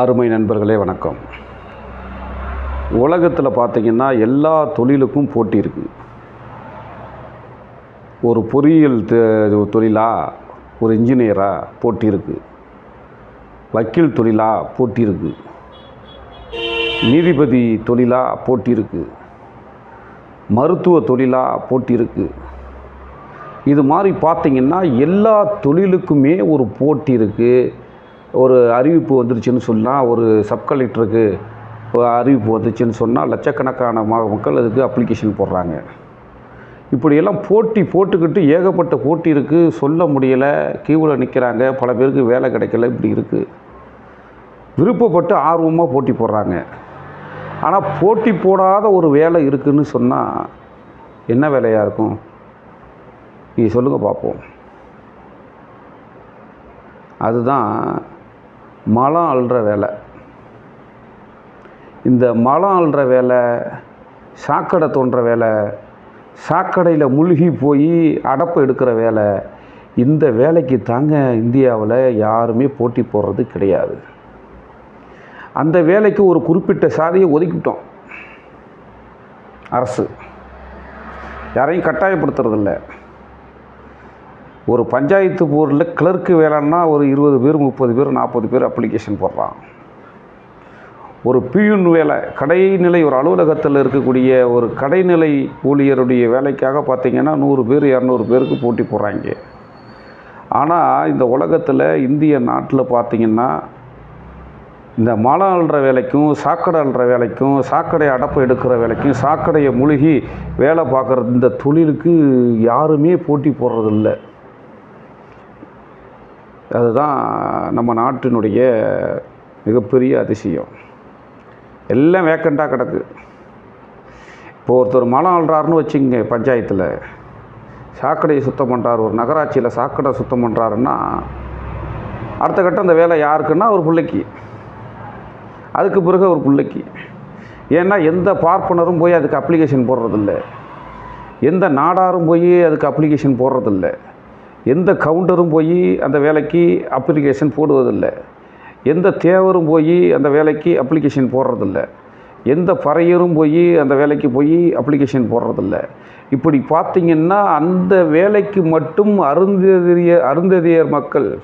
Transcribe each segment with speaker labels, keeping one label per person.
Speaker 1: அருமை நண்பர்களே வணக்கம். உலகத்தில் பார்த்தீங்கன்னா எல்லா தொழிலுக்கும் போட்டி இருக்குது ஒரு பொறியியல் தொழிலா ஒரு இன்ஜினியரா போட்டி இருக்குது வக்கீல் தொழிலா போட்டி இருக்குது நீதிபதி தொழிலா போட்டி இருக்குது மருத்துவ தொழிலா போட்டி இருக்குது இது மாதிரி பார்த்தீங்கன்னா எல்லா தொழிலுக்குமே ஒரு போட்டி இருக்குது ஒரு அறிவிப்பு வந்துருச்சுன்னு சொன்னால் ஒரு சப் கலெக்டருக்கு அறிவிப்பு வந்துச்சுன்னு சொன்னால் லட்சக்கணக்கான மக்கள் அதுக்கு அப்ளிகேஷன் போடுறாங்க. இப்படியெல்லாம் போட்டி போட்டுக்கிட்டு ஏகப்பட்ட போட்டி இருக்குது சொல்ல முடியலை. கியூவில் நிற்கிறாங்க பல பேருக்கு வேலை கிடைக்கல. இப்படி இருக்குது விருப்பப்பட்டு ஆர்வமாக போட்டி போடுறாங்க. ஆனால் போட்டி போடாத ஒரு வேலை இருக்குன்னு சொன்னால் என்ன வேலையாக இருக்கும்? நீ சொல்லுங்கள் பார்ப்போம் அதுதான் மலம் அள்ளுற வேலை. இந்த மலம் அள்ளுற வேலை சாக்கடை தோன்ற வேலை சாக்கடையில் மூழ்கி போய் அடப்பு எடுக்கிற வேலை இந்த வேலைக்கு தாங்க இந்தியாவில் யாருமே போட்டி போடுறது கிடையாது. அந்த வேலைக்கு ஒரு குறிப்பிட்ட சாதியை ஒதுக்கிட்டோம் அரசு. யாரையும் கட்டாயப்படுத்துறதில்ல. ஒரு பஞ்சாயத்து போர்டில் கிளர்க்கு வேலைன்னா ஒரு இருபது பேர் முப்பது பேர் நாற்பது பேர் அப்ளிகேஷன் போடுறான். ஒரு பியூன் வேலை கடைநிலை ஒரு அலுவலகத்தில் இருக்கக்கூடிய ஒரு கடைநிலை ஊழியருடைய வேலைக்காக பார்த்திங்கன்னா நூறு பேர் இரநூறு பேருக்கு போட்டி போடுறாங்க. ஆனால் இந்த உலகத்தில் இந்திய நாட்டில் பார்த்திங்கன்னா இந்த மலம் அழுற வேலைக்கும் சாக்கடை அழுற வேலைக்கும் சாக்கடை அடப்பு எடுக்கிற வேலைக்கும் சாக்கடையை முழுகி வேலை பார்க்குற இந்த தொழிலுக்கு யாருமே போட்டி போடுறதில்ல. அதுதான் நம்ம நாட்டினுடைய மிகப்பெரிய அதிசயம். எல்லாம் வேக்கண்டாக கிடக்கு. இப்போ ஒருத்தர் மலம் அள்ளுறாருன்னு வச்சுங்க பஞ்சாயத்தில். சாக்கடையை சுத்தம் பண்ணுறாரு ஒரு நகராட்சியில் சாக்கடை சுத்தம் பண்ணுறாருன்னா அடுத்த கட்டம் அந்த வேலை யாருக்குன்னா ஒரு பிள்ளைக்கு. அதுக்கு பிறகு ஒரு பிள்ளைக்கு. ஏன்னா எந்த பார்ப்பனரும் போய் அதுக்கு அப்ளிகேஷன் போடுறதில்ல. எந்த நாடாரும் போய் அதுக்கு அப்ளிகேஷன் போடுறதில்ல. எந்த கவுண்டரும் போய் அந்த வேலைக்கு அப்ளிகேஷன் போடுவதில்லை. எந்த தேவரும் போய் அந்த வேலைக்கு அப்ளிகேஷன் போடுறதில்ல. எந்த பறையரும் போய் அந்த வேலைக்கு போய் அப்ளிகேஷன் போடுறதில்ல. இப்படி பார்த்தீங்கன்னா அந்த வேலைக்கு மட்டும் அருந்ததிய அருந்ததியர் மக்கள்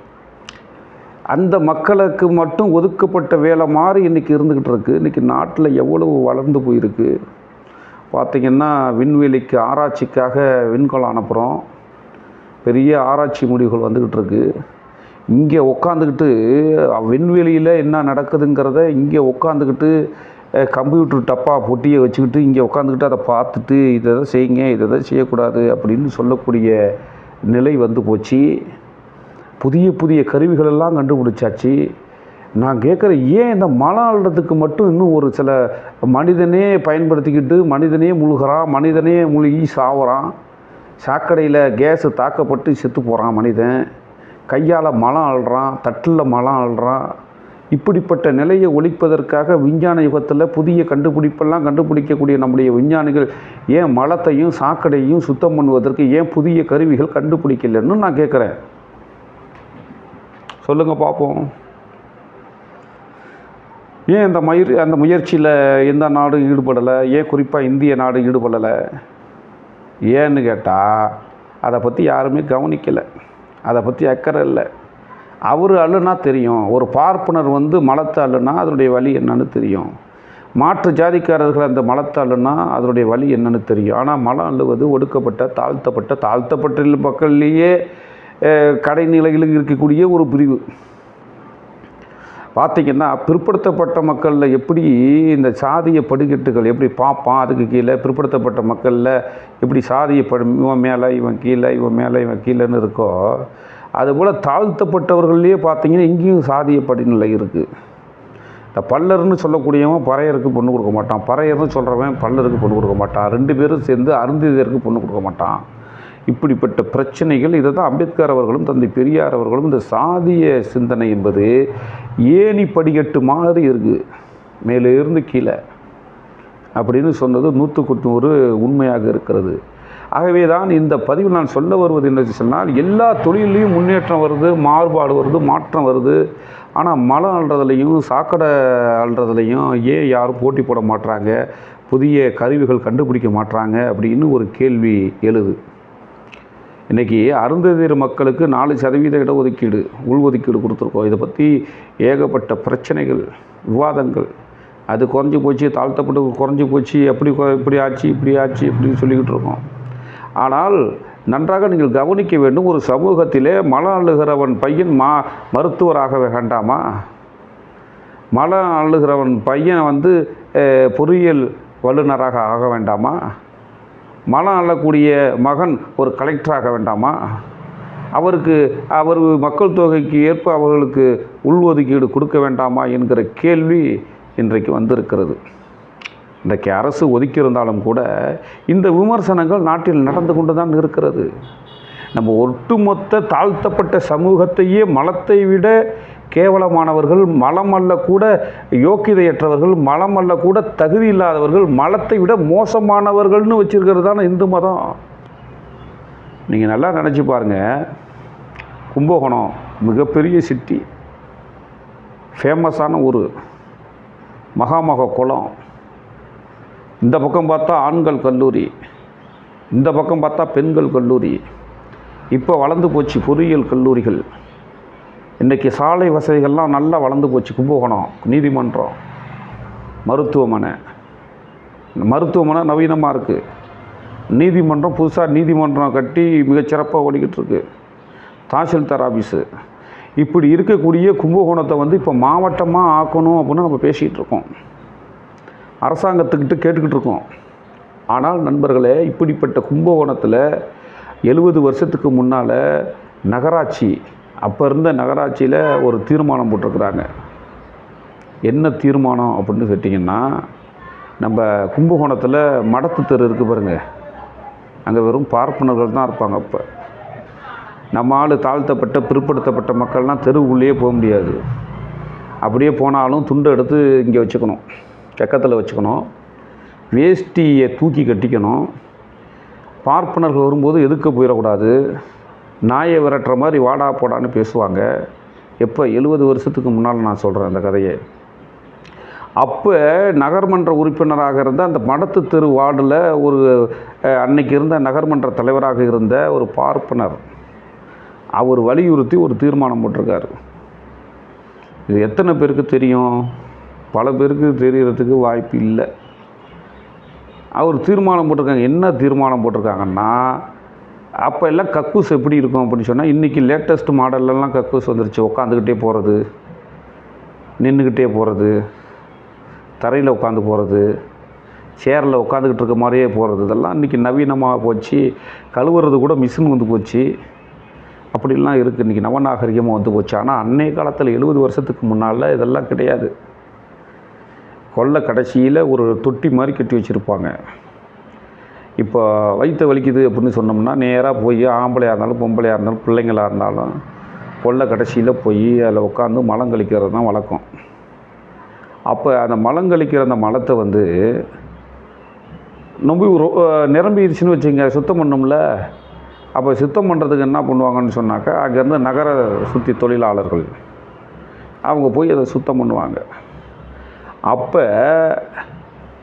Speaker 1: அந்த மக்களுக்கு மட்டும் ஒதுக்கப்பட்ட வேலை மாதிரி இன்றைக்கி இருந்துக்கிட்டு இருக்குது இன்றைக்கி நாட்டில் எவ்வளவு வளர்ந்து போயிருக்கு. பார்த்திங்கன்னா விண்வெளிக்கு ஆராய்ச்சிக்காக விண்கலம் அனுப்புகிறோம் பெரிய ஆராய்ச்சி முடிவுகள் வந்துக்கிட்டு இருக்கு. இங்கே உக்காந்துக்கிட்டு விண்வெளியில் என்ன நடக்குதுங்கிறத இங்கே உட்காந்துக்கிட்டு கம்ப்யூட்டர் டப்பா பொட்டியை வச்சுக்கிட்டு இங்கே உட்காந்துக்கிட்டு அதை பார்த்துட்டு இதை தான் செய்யுங்க இதை தான் செய்யக்கூடாது அப்படின்னு சொல்லக்கூடிய நிலை வந்து போச்சு. புதிய புதிய கருவிகளெல்லாம் கண்டுபிடிச்சாச்சு. நான் கேட்குறேன் ஏன் இந்த மலம் அள்ளுறதுக்கு மட்டும் இன்னும் ஒரு சில மனிதனே பயன்படுத்திக்கிட்டு மனிதனே முழுகிறான் மனிதனே முழுகி சாவறான்? சாக்கடையில் கேஸு தாக்கப்பட்டு செத்து போகிறான் மனிதன். கையால் மலம் அள்ளுறான் தட்டில் மலம் அள்ளுறான் இப்படிப்பட்ட நிலையை ஒழிப்பதற்காக விஞ்ஞான யுகத்தில் புதிய கண்டுபிடிப்பெல்லாம் கண்டுபிடிக்கக்கூடிய நம்முடைய விஞ்ஞானிகள் ஏன் மலத்தையும் சாக்கடையும் சுத்தம் பண்ணுவதற்கு ஏன் புதிய கருவிகள் கண்டுபிடிக்கலன்னு நான் கேட்குறேன். சொல்லுங்கள் பார்ப்போம். ஏன் இந்த மயிர் அந்த முயற்சியில் எந்த நாடும் ஈடுபடலை? ஏன் குறிப்பாக இந்திய நாடு ஈடுபடலை? ஏன்னு கேட்டால் அதை பற்றி யாருமே கவனிக்கலை. அதை பற்றி அக்கறை இல்லை. அவர் அள்ளுனா தெரியும். ஒரு பார்ப்பனர் வந்து மலத்தை அள்ளுனா அதனுடைய வழி என்னன்னு தெரியும். மாற்று ஜாதிக்காரர்கள் அந்த மலத்தை அள்ளுனா அதனுடைய வழி என்னன்னு தெரியும். ஆனால் மலம் அள்ளுவது ஒடுக்கப்பட்ட தாழ்த்தப்பட்ட தாழ்த்தப்பட்ட மக்கள்லேயே கடை நிலையில் இருக்கக்கூடிய ஒரு பிரிவு. பார்த்திங்கன்னா பிற்படுத்தப்பட்ட மக்களில் எப்படி இந்த சாதிய படிக்கட்டுகள் எப்படி பார்ப்பான் அதுக்கு கீழே பிற்படுத்தப்பட்ட மக்களில் எப்படி சாதிய படி இவன் மேலே இவன் கீழே இவன் மேலே இவன் கீழேன்னு இருக்கோ அதுபோல் தாழ்த்தப்பட்டவர்கள்லேயே பார்த்தீங்கன்னா இங்கேயும் சாதிய படிநிலை இருக்குது இந்த பல்லர்னு சொல்லக்கூடியவன் பறையருக்கு பொண்ணு கொடுக்க மாட்டான். பறையர்னு சொல்கிறவன் பல்லருக்கு பொண்ணு கொடுக்க மாட்டான். ரெண்டு பேரும் சேர்ந்து அருந்ததியருக்கு பொண்ணு கொடுக்க மாட்டான். இப்படிப்பட்ட பிரச்சனைகள் இதை தான் அம்பேத்கர் அவர்களும் தந்தை பெரியார் அவர்களும் இந்த சாதிய சிந்தனை என்பது ஏணி படிக்கட்டு மாதிரி இருக்குது மேலே இருந்து கீழே அப்படின்னு சொன்னது நூற்றுக்கு நூறு உண்மையாக இருக்கிறது. ஆகவே தான் இந்த பதிவில் நான் சொல்ல வருவது என்ன சொன்னால் எல்லா தொழிலையும் முன்னேற்றம் வருது மாறுபாடு வருது மாற்றம் வருது. ஆனால் மலம் அள்ளுறதுலையும் சாக்கடை அள்ளுறதுலையும் ஏன் யாரும் போட்டி போட மாட்றாங்க? புதிய கருவிகள் கண்டுபிடிக்க மாட்றாங்க? அப்படின்னு ஒரு கேள்வி எழுது. இன்றைக்கி அருந்ததியர் மக்களுக்கு நாலு சதவீத இடஒதுக்கீடு உள்ஒதுக்கீடு கொடுத்துருக்கோம். இதை பற்றி ஏகப்பட்ட பிரச்சனைகள் விவாதங்கள். அது குறைஞ்சி போச்சு தாழ்த்தப்பட்டு குறைஞ்சி போச்சு அப்படி இப்படி ஆச்சு இப்படி ஆச்சு இப்படின்னு சொல்லிக்கிட்டு இருக்கோம். ஆனால் நன்றாக நீங்கள் கவனிக்க வேண்டும் ஒரு சமூகத்திலே மலம் அழுகிறவன் பையன் மா மருத்துவராக வேண்டாமா? மலம் அழுகிறவன் பையன் வந்து பொறியியல் வல்லுநராக ஆக வேண்டாமா? மலம் அள்ளக்கூடிய மகன் ஒரு கலெக்டராக வேண்டாமா? அவருக்கு அவர் மக்கள் தொகைக்கு ஏற்ப அவர்களுக்கு உள்ஒதுக்கீடு கொடுக்க வேண்டாமா என்கிற கேள்வி இன்றைக்கு வந்திருக்கிறது. இன்றைக்கு அரசு ஒதுக்கியிருந்தாலும் கூட இந்த விமர்சனங்கள் நாட்டில் நடந்து கொண்டு தான் இருக்கிறது. நம்ம ஒட்டுமொத்த தாழ்த்தப்பட்ட சமூகத்தையே மலத்தை விட கேவலமானவர்கள் மலம் அல்ல கூட யோக்கியதையற்றவர்கள் மலம் அல்ல கூட தகுதி இல்லாதவர்கள் மலத்தை விட மோசமானவர்கள்னு வச்சுருக்கிறது தானே இந்து மதம். நீங்கள் நல்லா நினச்சி பாருங்கள் கும்பகோணம் மிகப்பெரிய சிட்டி ஃபேமஸான ஊர். மகாமக குளம். இந்த பக்கம் பார்த்தா ஆண்கள் கல்லூரி. இந்த பக்கம் பார்த்தா பெண்கள் கல்லூரி. இப்போ வளர்ந்து போச்சு பொறியியல் கல்லூரிகள். இன்றைக்கி சாலை வசதிகள்லாம் நல்லா வளர்ந்து போச்சு கும்பகோணம் நீதிமன்றம் மருத்துவமனை. மருத்துவமனை நவீனமாக இருக்குது நீதிமன்றம் புதுசாக நீதிமன்றம் கட்டி மிகச்சிறப்பாக ஓடிக்கிட்டு இருக்குது தாசில்தார் ஆஃபீஸு இப்படி இருக்கக்கூடிய கும்பகோணத்தை வந்து இப்போ மாவட்டமாக ஆக்கணும் அப்படின்னு நம்ம பேசிகிட்டு இருக்கோம். அரசாங்கத்துக்கிட்ட கேட்டுக்கிட்டு இருக்கோம். ஆனால் நண்பர்களே இப்படிப்பட்ட கும்பகோணத்தில் எழுபது வருஷத்துக்கு முன்னால் நகராட்சி அப்போ இருந்த நகராட்சியில் ஒரு தீர்மானம் போட்டிருக்கிறாங்க. என்ன தீர்மானம் அப்படின்னு கேட்டிங்கன்னா நம்ம கும்பகோணத்தில் மடத்து தெரு இருக்குது பாருங்க. அங்கே வெறும் பார்ப்பனர்கள் தான் இருப்பாங்க அப்போ. நம்ம ஆள் தாழ்த்தப்பட்ட பிற்படுத்தப்பட்ட மக்கள்லாம் தெருவுக்குள்ளேயே போக முடியாது. அப்படியே போனாலும் துண்டை எடுத்து இங்கே வச்சுக்கணும். கக்கத்தில் வச்சுக்கணும். வேஷ்டியை தூக்கி கட்டிக்கணும். பார்ப்பனர்கள் வரும்போது எதுக்க போயிடக்கூடாது? நாயை விரட்டுற மாதிரி வாடா போடான்னு பேசுவாங்க. எப்போ? எழுபது வருஷத்துக்கு முன்னால் நான் சொல்கிறேன் அந்த கதையை. அப்போ நகர்மன்ற உறுப்பினராக இருந்த அந்த மடத்து தெரு வார்டில் ஒரு அன்னைக்கு இருந்த நகர்மன்ற தலைவராக இருந்த ஒரு பார்ப்பனர் அவர் வலியுறுத்தி ஒரு தீர்மானம் போட்டிருக்காரு. இது எத்தனை பேருக்கு தெரியும்? பல பேருக்கு தெரியறதுக்கு வாய்ப்பு இல்லை. அவர் தீர்மானம் போட்டிருக்காங்க. என்ன தீர்மானம் போட்டிருக்காங்கன்னா அப்போ எல்லாம் கக்கூஸ் எப்படி இருக்கும் அப்படின்னு சொன்னால் இன்றைக்கி லேட்டஸ்ட் மாடல்லலாம் கக்கூஸ் வந்துருச்சு. உட்காந்துக்கிட்டே போகிறது நின்றுக்கிட்டே போகிறது தரையில் உட்காந்து போகிறது சேரில் உட்காந்துக்கிட்டு இருக்க மாதிரியே போகிறது இதெல்லாம் இன்றைக்கி நவீனமாக போச்சு. கழுவுறது கூட மிஷின் வந்து போச்சு. அப்படிலாம் இருக்குது இன்றைக்கி நவநாகரிகமாக வந்து போச்சு. ஆனால் அன்னைய காலத்தில் எழுபது வருஷத்துக்கு முன்னால் இதெல்லாம் கிடையாது. கொல்லை கடைசியில் ஒரு தொட்டி மாதிரி கட்டி வச்சுருப்பாங்க. இப்போ வயிற்று வலிக்குது அப்படின்னு சொன்னோம்னா நேராக போய் ஆம்பளையாக இருந்தாலும் பொம்பளையாக இருந்தாலும் பிள்ளைங்களாக இருந்தாலும் கொல்லை கடைசியில் போய் அதில் உட்காந்து மலம் கழிக்கிறது தான் வழக்கம். அப்போ அந்த மலம் கழிக்கிற அந்த மலத்தை வந்து ரொம்ப நிரம்பிடுச்சுன்னு வச்சுங்க சுத்தம் பண்ணோம்ல. அப்போ சுத்தம் பண்ணுறதுக்கு என்ன பண்ணுவாங்கன்னு சொன்னாக்கா அங்கேருந்து நகர சுற்றி தொழிலாளர்கள் அவங்க போய் அதை சுத்தம் பண்ணுவாங்க. அப்போ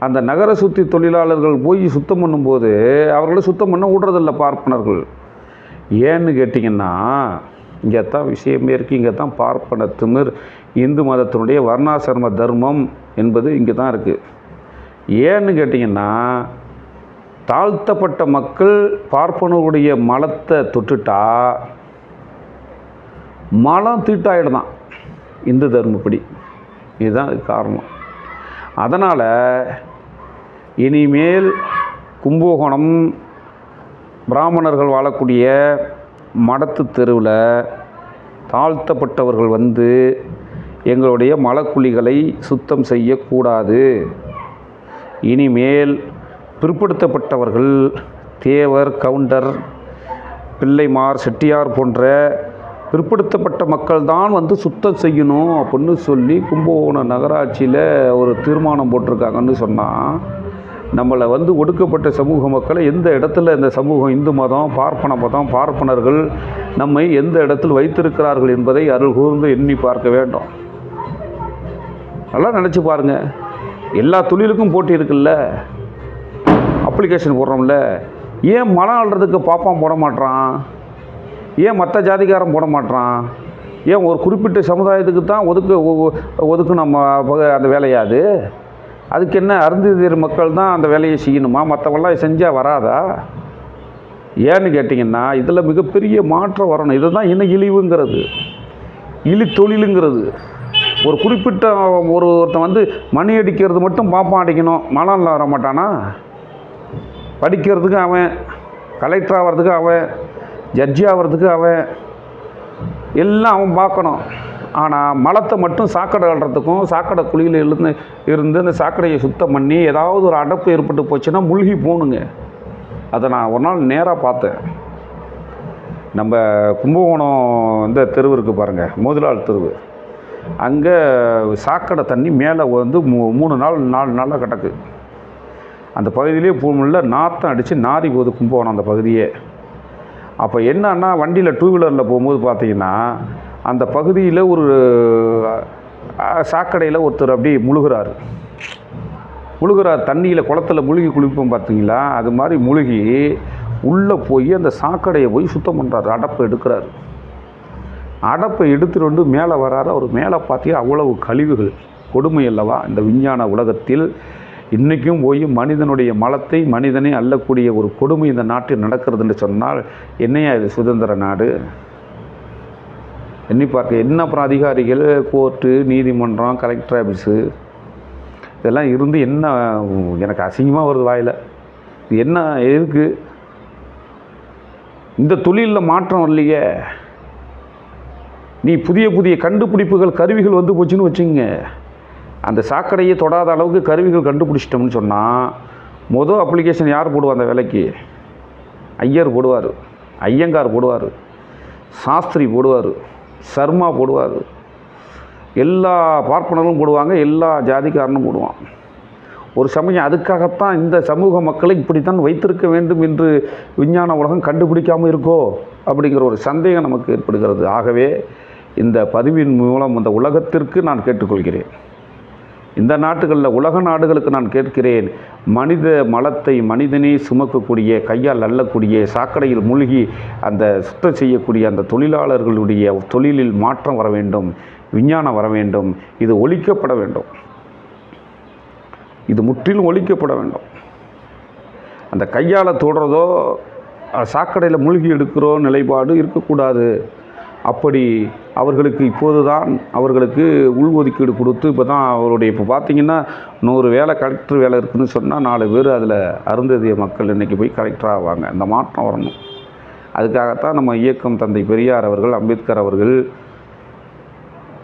Speaker 1: அந்த நகர சுற்றி தொழிலாளர்கள் போய் சுத்தம் பண்ணும்போது அவர்களை சுத்தம் பண்ண விடுறதில்ல பார்ப்பனர்கள். ஏன்னு கேட்டிங்கன்னா இங்கே தான் விஷயமே இருக்குது இங்கே தான் பார்ப்பன திமிர் இந்து மதத்தினுடைய வர்ணாசிரம தர்மம் என்பது இங்கே தான் இருக்குது ஏன்னு கேட்டிங்கன்னா தாழ்த்தப்பட்ட மக்கள் பார்ப்பனருடைய மலத்தை தொட்டுட்டா மலம் தீட்டாயிடுதான். இந்து தர்மப்படி. இதுதான் காரணம். அதனால் இனிமேல் கும்பகோணம் பிராமணர்கள் வாழக்கூடிய மடத்து தெருவில் தாழ்த்தப்பட்டவர்கள் வந்து எங்களுடைய மலக்குழிகளை சுத்தம் செய்யக்கூடாது. இனிமேல் பிற்படுத்தப்பட்டவர்கள் தேவர் கவுண்டர் பிள்ளைமார் செட்டியார் போன்ற பிற்படுத்தப்பட்ட மக்கள் தான் வந்து சுத்தம் செய்யணும் அப்படின்னு சொல்லி கும்பகோணம் நகராட்சியில் ஒரு தீர்மானம் போட்டிருக்காங்கன்னு சொன்னால் நம்மளை வந்து ஒடுக்கப்பட்ட சமூக மக்களை எந்த இடத்துல இந்த சமூகம் இந்து மதம் பார்ப்பன மதம் பார்ப்பனர்கள் நம்மை எந்த இடத்தில் வைத்திருக்கிறார்கள் என்பதை அருள் கூர்ந்து எண்ணி பார்க்க வேண்டும். நல்லா நினச்சி பாருங்கள் எல்லா தொழிலுக்கும் போட்டி இருக்குல்ல. அப்ளிகேஷன் போடுறோம்ல. ஏன் மனம் அழுறதுக்கு பாப்பான் போட மாட்றான்? ஏன் மற்ற ஜாதிக்காரன் போட மாட்டான் ஏன் ஒரு குறிப்பிட்ட சமுதாயத்துக்கு தான் ஒதுக்கு ஒ- ஒதுக்கு நம்ம அந்த வேலையாது அதுக்கு என்ன அருந்ததியர் மக்கள் தான் அந்த வேலையை செய்யணுமா? மற்றவெல்லாம் செஞ்சால் வராதா? ஏன்னு கேட்டிங்கன்னா இதில் மிகப்பெரிய மாற்றம் வரணும். இதுதான் இன இழிவுங்கிறது. இழி தொழிலுங்கிறது. ஒரு குறிப்பிட்ட ஒரு ஒருத்தன் வந்து மணி அடிக்கிறது மட்டும் பாப்பான் அடிக்கணும். மனம் வர மாட்டானா? படிக்கிறதுக்கு அவன் கலெக்டர் ஆகிறதுக்கு அவன் ஜட்ஜி ஆகிறதுக்கு அவன் எல்லாம் அவன் பார்க்கணும். ஆனால் மலத்தை மட்டும் சாக்கடை அழுறதுக்கும் சாக்கடை குழியில் இருந்து இருந்து அந்த சாக்கடையை சுத்தம் பண்ணி ஏதாவது ஒரு அடப்பு ஏற்பட்டு போச்சுன்னா முழுகி போகணுங்க அதை நான் ஒரு நாள் நேராக பார்த்தேன். நம்ம கும்பகோணம் இந்த தெருவு இருக்குது பாருங்கள் மோதிலால் தெருவு. அங்கே சாக்கடை தண்ணி மேலே வந்து மூ மூணு நாள் நாலு நாளாக கிடக்கு. அந்த பகுதியிலே பூமியில் நாற்றம் அடித்து நாரி போகுது கும்பகோணம் அந்த பகுதியே. அப்போ என்னன்னா வண்டியில் டூ வீலரில் போகும்போது பார்த்தீங்கன்னா அந்த பகுதியில் ஒரு சாக்கடையில் ஒருத்தர் அப்படியே முழுகிறாரு. முழுகிறார் தண்ணியில் குளத்துல முழுகி குளிப்போம் பார்த்தீங்களா அது மாதிரி முழுகி உள்ளே போய் அந்த சாக்கடையை போய் சுத்தம் பண்ணுறாரு அடப்பை எடுக்கிறாரு. அடப்பை எடுத்துட்டு வந்து மேலே வராரு. அவர் மேலே பார்த்தீங்கன்னா அவ்வளவு கழிவுகள் கொடுமை அல்லவா? இந்த விஞ்ஞான உலகத்தில் இன்றைக்கும் போய் மனிதனுடைய மலத்தை மனிதனை அள்ளக்கூடிய ஒரு கொடுமை இந்த நாட்டில் நடக்கிறதுன்னு சொன்னால் என்னையா இது சுதந்திர நாடு? எண்ணி பார்க்க என்ன அப்புறம் அதிகாரிகள் கோர்ட்டு நீதிமன்றம் கலெக்டர் ஆஃபீஸு இதெல்லாம் இருந்து என்ன எனக்கு அசிங்கமாக வருது வாயில். இது என்ன எதுக்கு? இந்த தொழிலில் மாற்றம் இல்லையே நீ புதிய புதிய கண்டுபிடிப்புகள் கருவிகள் வந்து போச்சுன்னு வச்சுங்க அந்த சாக்கடையை தொடாத அளவுக்கு கருவிகள் கண்டுபிடிச்சிட்டோம்னு சொன்னால் மொதல் அப்ளிகேஷன் யார் போடுவா அந்த வேலைக்கு? ஐயர் போடுவார் ஐயங்கார் போடுவார் சாஸ்திரி போடுவார் சர்மா போடுவார். எல்லா பார்ப்பனர்களும் போடுவாங்க எல்லா ஜாதிக்காரனும் போடுவான். ஒரு சமயம் அதுக்காகத்தான் இந்த சமூக மக்களை இப்படித்தான் வைத்திருக்க வேண்டும் என்று விஞ்ஞான உலகம் கண்டுபிடிக்காமல் இருக்கோ அப்படிங்கிற ஒரு சந்தேகம் நமக்கு ஏற்படுகிறது. ஆகவே இந்த பதிவின் மூலம் இந்த உலகத்திற்கு நான் கேட்டுக்கொள்கிறேன். இந்த நாட்டுகளில் உலக நாடுகளுக்கு நான் கேட்கிறேன் மனித மலத்தை மனிதனே சுமக்கக்கூடிய கையால் அள்ளக்கூடிய சாக்கடையில் மூழ்கி அந்த சுத்தம் செய்யக்கூடிய அந்த தொழிலாளர்களுடைய தொழிலில் மாற்றம் வர வேண்டும் விஞ்ஞானம் வர வேண்டும் இது ஒழிக்கப்பட வேண்டும். இது முற்றிலும் ஒழிக்கப்பட வேண்டும். அந்த கையால் தொடுறதோ சாக்கடையில் மூழ்கி எடுக்கிறோ நிலைப்பாடு இருக்கக்கூடாது. அப்படி அவர்களுக்கு இப்போது தான் அவர்களுக்கு உள்ஒதுக்கீடு கொடுத்து இப்போ தான் அவருடைய இப்போ பார்த்தீங்கன்னா நூறு வேலை கலெக்டர் வேலை இருக்குதுன்னு சொன்னால் நாலு பேர் அதில் அருந்ததிய மக்கள் இன்றைக்கி போய் கலெக்டர் ஆவாங்க. இந்த மாற்றம் வரணும். அதுக்காகத்தான் நம்ம இயக்கம் தந்தை பெரியார் அவர்கள் அம்பேத்கர் அவர்கள்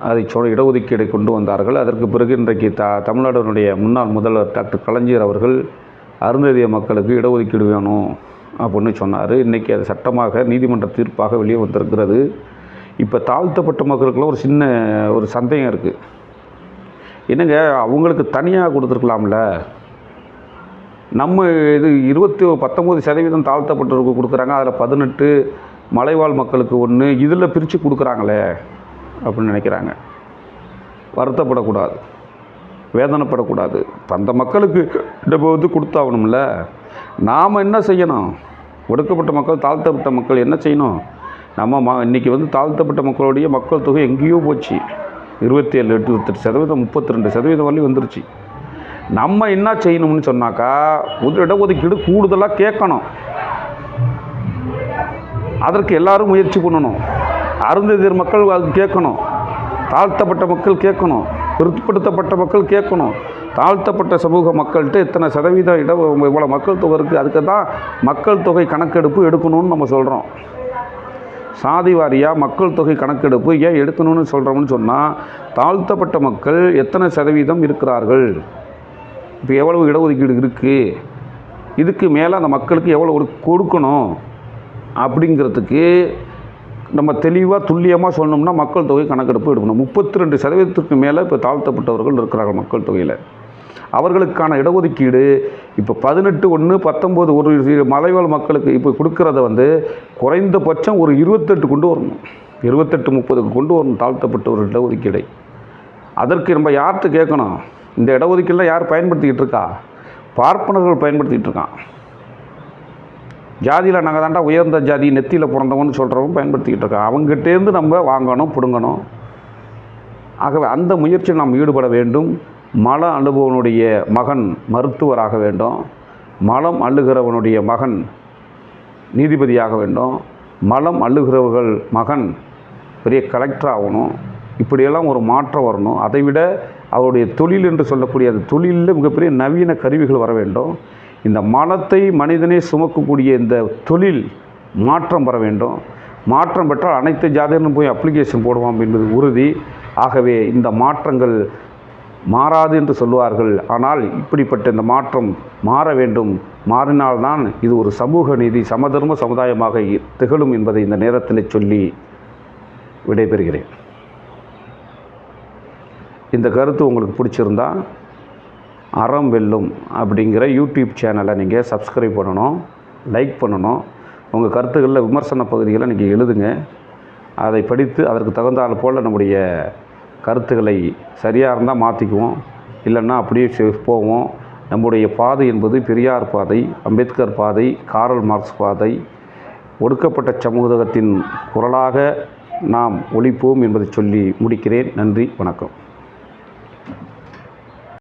Speaker 1: அதை சொ இடஒதுக்கீடை கொண்டு வந்தார்கள். அதற்கு பிறகு இன்றைக்கு த தமிழ்நாட்டினுடைய முன்னாள் முதல்வர் டாக்டர் கலைஞர் அவர்கள் அருந்ததிய மக்களுக்கு இடஒதுக்கீடு வேணும் அப்படின்னு சொன்னார். இன்றைக்கி அது சட்டமாக நீதிமன்ற தீர்ப்பாக வெளியே வந்திருக்கிறது. இப்போ தாழ்த்தப்பட்ட மக்களுக்குலாம் ஒரு சின்ன ஒரு சந்தேகம் இருக்குது என்னங்க அவங்களுக்கு தனியாக கொடுத்துருக்கலாம்ல? நம்ம இது இருபத்தி பத்தொம்போது சதவீதம் தாழ்த்தப்பட்டவருக்கு கொடுக்குறாங்க அதில் பதினெட்டு மலைவாழ் மக்களுக்கு ஒன்று இதில் பிரித்து கொடுக்குறாங்களே அப்படின்னு நினைக்கிறாங்க. வருத்தப்படக்கூடாது. வேதனைப்படக்கூடாது. தந்த அந்த மக்களுக்கு நம்ம வந்து கொடுத்தாகணும்ல. நாம் என்ன செய்யணும்? ஒடுக்கப்பட்ட மக்கள் தாழ்த்தப்பட்ட மக்கள் என்ன செய்யணும்? நம்ம ம இன்றைக்கி வந்து தாழ்த்தப்பட்ட மக்களுடைய மக்கள் தொகை எங்கேயோ போச்சு. இருபத்தி ஏழு இருபத்தெட்டு சதவீதம் முப்பத்தி ரெண்டு சதவீதம் வரலையும் வந்துருச்சு. நம்ம என்ன செய்யணும்னு சொன்னாக்கா ஒரு இடஒதுக்கீடு கூடுதலாக கேட்கணும். அதற்கு எல்லாரும் முயற்சி பண்ணணும். அருந்ததியர் மக்கள் அது கேட்கணும். தாழ்த்தப்பட்ட மக்கள் கேட்கணும். பிற்படுத்தப்பட்ட மக்கள் கேட்கணும். தாழ்த்தப்பட்ட சமூக மக்கள்கிட்ட இத்தனை சதவீதம் இட இவ்வளோ மக்கள் தொகை இருக்குது அதுக்கு தான் மக்கள் தொகை கணக்கெடுப்பு எடுக்கணும்னு நம்ம சொல்கிறோம் சாதி வாரியாக மக்கள் தொகை கணக்கெடுப்பு ஏன் எடுக்கணும்னு சொல்கிறோம்னு சொன்னால் தாழ்த்தப்பட்ட மக்கள் எத்தனை சதவீதம் இருக்கிறார்கள்? இப்போ எவ்வளவு இடஒதுக்கீடு இருக்குது இதுக்கு மேலே அந்த மக்களுக்கு எவ்வளோ கொடுக்கணும்? அப்படிங்கிறதுக்கு நம்ம தெளிவாக துல்லியமாக சொன்னோம்னா மக்கள் தொகை கணக்கெடுப்பு எடுக்கணும். முப்பத்தி ரெண்டு சதவீதத்திற்கு மேலே இப்போ தாழ்த்தப்பட்டவர்கள் இருக்கிறார்கள் மக்கள் தொகையில். அவர்களுக்கான இடஒதுக்கீடு இப்போ பதினெட்டு ஒன்று பத்தொம்போது ஒரு மலைவாழ் மக்களுக்கு இப்போ கொடுக்கறத வந்து குறைந்தபட்சம் ஒரு இருபத்தெட்டு கொண்டு வரணும். இருபத்தெட்டு முப்பதுக்கு கொண்டு வரணும் தாழ்த்தப்பட்ட ஒரு இடஒதுக்கீடை. அதற்கு நம்ம யார்கிட்ட கேட்கணும்? இந்த இடஒதுக்கீடுலாம் யார் பயன்படுத்திக்கிட்டு இருக்கா? பார்ப்பனர்கள் பயன்படுத்திக்கிட்டு இருக்கான். ஜாதியில் நாங்கள் தாண்டா உயர்ந்த ஜாதி நெத்தியில் பிறந்தவன்னு சொல்கிறவங்க பயன்படுத்திக்கிட்டு இருக்கான். அவங்ககிட்டேருந்து நம்ம வாங்கணும் பிடுங்கணும். ஆகவே அந்த முயற்சியில் நாம் ஈடுபட வேண்டும். மல அழுபவனுடைய மகன் மருத்துவராக வேண்டும். மலம் அள்ளுகிறவனுடைய மகன் நீதிபதியாக வேண்டும். மலம் அள்ளுகிறவர்கள் மகன் பெரிய கலெக்டர் ஆகணும். இப்படியெல்லாம் ஒரு மாற்றம் வரணும். அதை விட அவருடைய தொழில் என்று சொல்லக்கூடிய அந்த தொழிலில் மிகப்பெரிய நவீன கருவிகள் வர வேண்டும். இந்த மலத்தை மனிதனே சுமக்கக்கூடிய இந்த தொழில் மாற்றம் பெற வேண்டும். மாற்றம் பெற்றால் அனைத்து ஜாதியிலும் போய் அப்ளிகேஷன் போடுவோம் என்பது உறுதி. ஆகவே இந்த மாற்றங்கள் மாறாது என்று சொல்லுவார்கள். ஆனால் இப்படிப்பட்ட இந்த மாற்றம் மாற வேண்டும். மாறினால்தான் இது ஒரு சமூக நீதி சமதர்ம சமுதாயமாக திகழும் என்பதை இந்த நேரத்தில் சொல்லி விடைபெறுகிறேன். இந்த கருத்து உங்களுக்கு பிடிச்சிருந்தா அறம் வெல்லும் அப்படிங்கிற யூடியூப் சேனலை நீங்கள் சப்ஸ்கிரைப் பண்ணணும் லைக் பண்ணணும். உங்கள் கருத்துக்களில் விமர்சன பகுதிகளை நீங்கள் எழுதுங்க. அதை படித்து அதற்கு தகுந்தால் போல் நம்முடைய கருத்துக்களை சரியாக இருந்தால் மாற்றிக்குவோம் இல்லைன்னா அப்படியே போவோம். நம்முடைய பாதை என்பது பெரியார் பாதை அம்பேத்கர் பாதை காரல் மார்க்ஸ் பாதை. ஒடுக்கப்பட்ட சமூகத்தின் குரலாக நாம் ஒழிப்போம் என்பதை சொல்லி முடிக்கிறேன். நன்றி வணக்கம்.